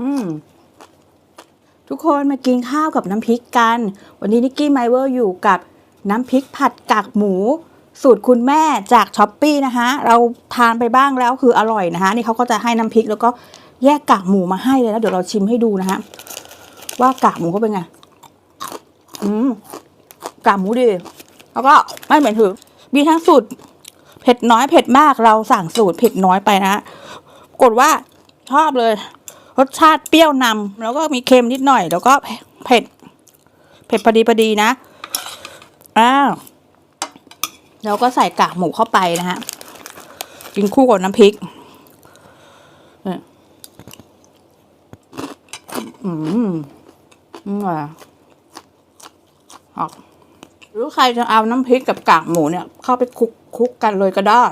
อืมทุกคนมากินข้าวกับน้ำพริกกัน วันนี้นิกกี้ไมเวอร์อยู่กับน้ำพริกผัดกากหมู สูตรคุณแม่จากช้อปปี้นะคะเราทานไปบ้างแล้วคืออร่อยนะคะนี่เขาก็จะให้น้ำพริกแล้วก็แยกกากหมูมาให้เลยแล้วเดี๋ยวเราชิมให้ดูนะคะว่ากากหมูเขาเป็นไงอืมกากหมูดี แล้วก็ไม่เหม็นถือมีทั้งสูตรเผ็ดน้อยเผ็ดมากเราสั่งสูตรเผ็ดน้อยไปนะกฏว่าชอบเลย รสชาติเปรี้ยวนำแล้วก็มีเค็มนิดหน่อย แล้วก็เผ็ด เผ็ดพอดีพอดีนะอ้าวแล้วก็ใส่กากหมูเข้าไปนะฮะกินคู่กับน้ำพริกอืมอืมอะหรือใครจะเอาน้ำพริกกับกากหมูเนี่ย เข้าไปคลุกคลุกกันเลยก็ได้